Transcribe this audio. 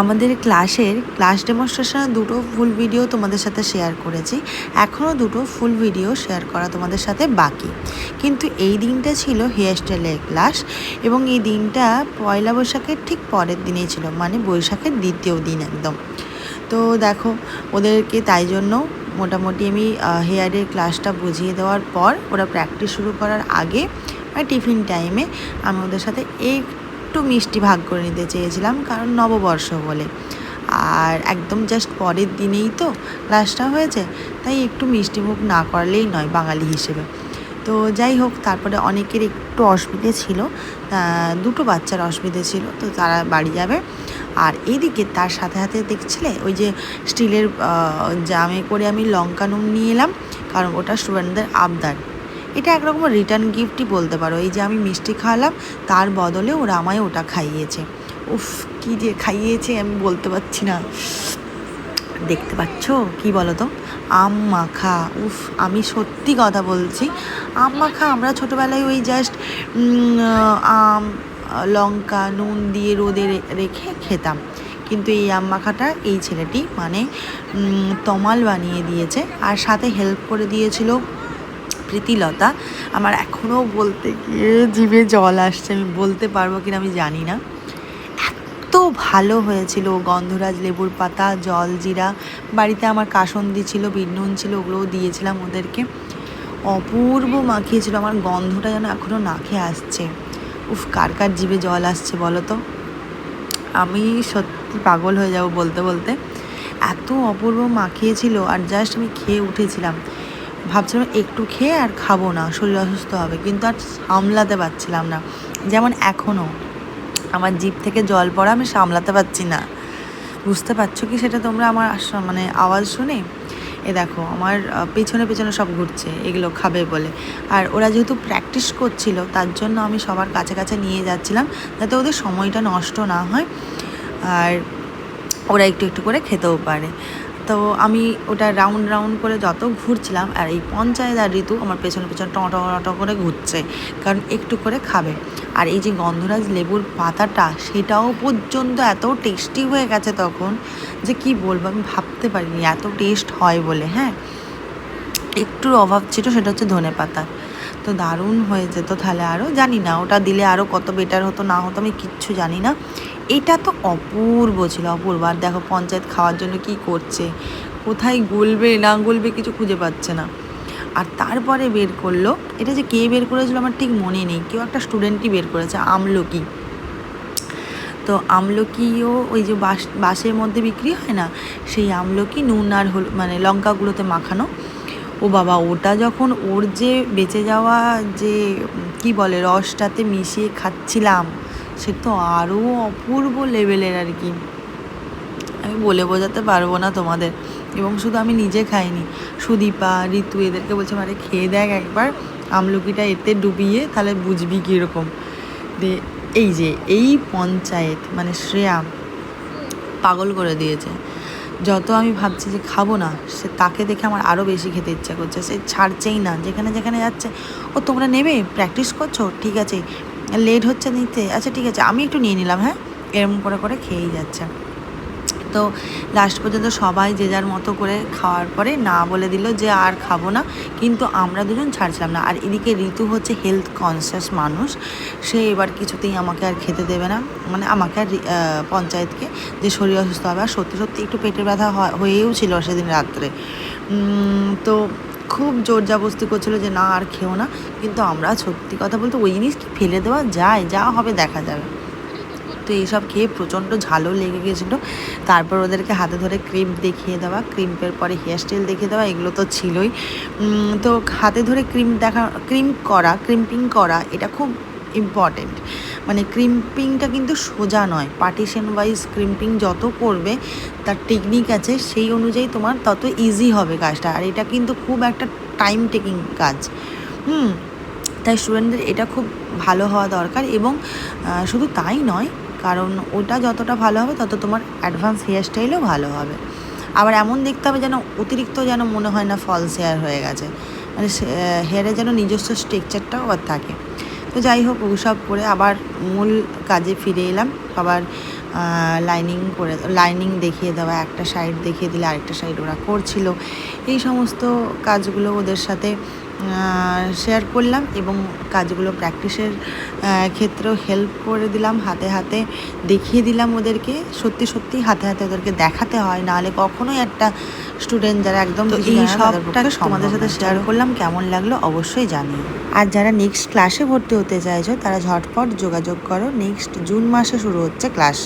আমাদের ক্লাসের, ক্লাস ডেমনস্ট্রেশনের দুটো ফুল ভিডিও তোমাদের সাথে শেয়ার করেছি। এখনও দুটো ফুল ভিডিও শেয়ার করা তোমাদের সাথে বাকি। কিন্তু এই দিনটা ছিল হেয়ার স্টাইলের ক্লাস এবং এই দিনটা পয়লা বৈশাখের ঠিক পরের দিনেই ছিল মানে বৈশাখের দ্বিতীয় দিন একদম। তো দেখো, ওদেরকে তাই জন্য মোটামুটি আমি হেয়ারের ক্লাসটা বুঝিয়ে দেওয়ার পর ওরা প্র্যাকটিস শুরু করার আগে মানে টিফিন টাইমে আমি ওদের সাথে একটু মিষ্টি ভাগ করে নিতে চেয়েছিলাম, কারণ নববর্ষ বলে। আর একদম জাস্ট পরের দিনেই তো ক্লাসটা হয়েছে, তাই একটু মিষ্টি মুখ না করলেই নয় বাঙালি হিসেবে। তো যাই হোক, তারপরে অনেকের একটু অসুবিধে ছিল দুটো বাচ্চার অসুবিধে ছিল, তো তারা বাড়ি যাবে। আর এদিকে তার সাথে সাথে দেখছিলে, ওই যে স্টিলের জামে করে আমি লঙ্কা নুন নিয়ে এলাম, কারণ ওটা স্টুডেন্টদের আবদার। এটা একরকম রিটার্ন গিফটই বলতে পারো। এই যে আমি মিষ্টি খাওয়ালাম, তার বদলে ওরা আমায় ওটা খাইয়েছে। উফ, কী যে খাইয়েছে আমি বলতে পারছি না। দেখতে পাচ্ছ? কি বলো তো আম মাখা। উফ, আমি সত্যি কথা বলছি। আম মাখা, আমরা ছোটোবেলায় ওই জাস্ট আম, লঙ্কা, নুন দিয়ে রোদে রেখে খেতাম। কিন্তু এই আম মাখাটা এই ছেলেটি মানে তমাল বানিয়ে দিয়েছে। আর সাথে হেল্প করে দিয়েছিল প্রীতিলতা আমার এখনও বলতে গিয়ে জিভে জল আসছে, আমি বলতে পারব কিনা আমি জানি না। এত ভালো হয়েছিল গন্ধরাজ লেবুর পাতা, জল, জিরা, বাড়িতে আমার কাসন্দি ছিল বিনুন ছিল, ওগুলোও দিয়েছিলাম ওদেরকে। অপূর্ব মাখিয়েছিল, আমার গন্ধটা যেন এখনও নাকে আসছে। উফ, কার কার জিভে জল আসছে বলো তো? আমি সত্যি পাগল হয়ে যাব বলতে বলতে। এত অপূর্ব মাখিয়েছিল, আর জাস্ট আমি খেয়ে উঠেছিলাম। ভাবছিলাম একটু খেয়ে আর খাব না, শরীর অসুস্থ হবে, কিন্তু আর সামলাতে পারছিলাম না। যেমন এখনও আমার জিভ থেকে জল পড়া আমি সামলাতে পারছি না। বুঝতে পারছ কি? সেটা তোমরা আমার মানে আওয়াজ শুনে, এ দেখো আমার পেছনে পেছনে সব ঘুরছে, এগুলো খাবে বলে। আর ওরা যেহেতু প্র্যাকটিস করছিল, তার জন্য আমি সবার কাছে কাছে নিয়ে যাচ্ছিলাম, যাতে ওদের সময়টা নষ্ট না হয়, আর ওরা একটু একটু করে খেতেও পারে। তো আমি ওটা রাউন্ড রাউন্ড করে যত ঘুরছিলাম, আর এই পঞ্চায়েত আর ঋতু আমার পেছনে পেছনে টট টট করে ঘুরছে, কারণ একটু করে খাবে। আর এই যে গন্ধরাজ লেবুর পাতাটা, সেটাও পর্যন্ত এত টেস্টি হয়ে গেছে তখন যে কি বলব, আমি ভাবতে পারিনি, এত টেস্ট হয় বলে হ্যাঁ? একটুর অভাব ছিল, সেটা হচ্ছে ধনে পাতা। তো দারুণ হয়ে যেত তাহলে আরও জানি না, ওটা দিলে আরও কত বেটার হতো, না হতো আমি কিচ্ছু জানি না। এটা তো অপূর্ব ছিল, অপূর্ব। আর দেখো পঞ্চায়েত খাওয়ার জন্য কি করছে? কোথায় গুলবে, না গুলবে কিছু খুঁজে পাচ্ছে না। আর তারপরে বের করল, এটা যে কে বের করেছিল আমার ঠিক মনে নেই। কেউ একটা স্টুডেন্টই বের করেছে, আমলকি। তো আমলকিও ওই যে বাস বাসের মধ্যে বিক্রি হয় না? সেই আমলকি নুন আর হল মানে লঙ্কাগুলোতে মাখানো। ও বাবা, ওটা যখন ওর যে বেঁচে যাওয়া যে, কি বলে, রসটাতে মিশিয়ে খাচ্ছিলাম, সে তো আরও অপূর্ব লেভেলের আর কি। আমি বলে বোঝাতে পারব না তোমাদের। এবং শুধু আমি নিজে খাইনি, সুদীপা, ঋতু, এদেরকে বলছে মানে খেয়ে দেখ একবার, আমলকিটা এতে ডুবিয়ে তাহলে বুঝবি কীরকম। দে, এই যে, এই পঞ্চায়েত মানে শ্রেয়া, পাগল করে দিয়েছে। যত আমি ভাবছি যে খাব না, সে তাকে দেখে আমার আরও বেশি খেতে ইচ্ছা করছে। সে ছাড়ছেই না। যেখানে যেখানে যাচ্ছে, ও, তোমরা নেবে? প্র্যাকটিস করছ? ঠিক আছে। লেট হচ্ছে নিতে। আচ্ছা ঠিক আছে। আমি একটু নিয়ে নিলাম হ্যাঁ? এরম করে করে খেয়েই যাচ্ছে। তো লাস্ট পর্যন্ত সবাই যে যার মতো করে খাওয়ার পরে না বলে দিল যে আর খাব না, কিন্তু আমরা দুজন ছাড়ছিলাম না। আর এদিকে ঋতু হচ্ছে হেলথ কনসিয়াস মানুষ, সে এবার কিছুতেই আমাকে আর খেতে দেবে না। মানে আমাকে আর পঞ্চায়েতকে যে শরীর অসুস্থ হবে। আর সত্যি সত্যি একটু পেটের ব্যথা হয়েও ছিল সেদিন রাত্রে। তো খুব জোর জাবস্তি করছিল যে না আর খেও না। কিন্তু আমরা সত্যি কথা বলতে ওই জিনিস কি ফেলে দেওয়া যায়? যা হবে দেখা যাবে। তো এইসব খেয়ে প্রচণ্ড ঝালও লেগে গেছিল। তারপর ওদেরকে হাতে ধরে ক্রিম দেখিয়ে দেওয়া ক্রিম্পের পরে হেয়ার স্টাইল দেখিয়ে দেওয়া, এগুলো তো ছিলই। তো হাতে ধরে ক্রিম দেখা ক্রিম করা ক্রিম্পিং করা এটা খুব ইম্পর্টেন্ট মানে ক্রিম্পিংটা কিন্তু সোজা নয়। পার্টিশন ওয়াইজ ক্রিম্পিং যত করবে, তার টেকনিক আছে, সেই অনুযায়ী তোমার তত ইজি হবে কাজটা। আর এটা কিন্তু খুব একটা টাইম টেকিং কাজ। হুম, তাই স্টুডেন্টদের এটা খুব ভালো হওয়া দরকার এবং শুধু তাই নয় কারণ ওটা যতটা ভালো হবে, তত তোমার অ্যাডভান্স হেয়ার স্টাইলও ভালো হবে। আবার এমন দেখতে হবে যেন অতিরিক্ত যেন মনে হয় না ফলস হেয়ার হয়ে গেছে। মানে হেয়ারের যেন নিজস্ব স্ট্রাকচারটাও আবার থাকে। তো যাই হোক ওসব করে আবার মূল কাজে ফিরে এলাম। আবার লাইনিং করে লাইনিং দেখিয়ে দেওয়া, একটা সাইড দেখিয়ে দিলে আরেকটা সাইড ওরা করছিল। এই সমস্ত কাজগুলো ওদের সাথে শেয়ার করলাম এবং কাজগুলো প্র্যাকটিসের ক্ষেত্রেও হেল্প করে দিলাম হাতে হাতে। দেখিয়ে দিলাম ওদেরকে। সত্যি সত্যি হাতে হাতে ওদেরকে দেখাতে হয়। নাহলে কখনোই একটা স্টুডেন্ট যারা একদম এই জানে না, সবটা তোমাদের সাথে শেয়ার করলাম। কেমন লাগল অবশ্যই জানিও। আর যারা নেক্সট ক্লাসে ভর্তি হতে চাইছো তারা ঝটপট যোগাযোগ করো। নেক্সট জুন মাসে শুরু হচ্ছে ক্লাস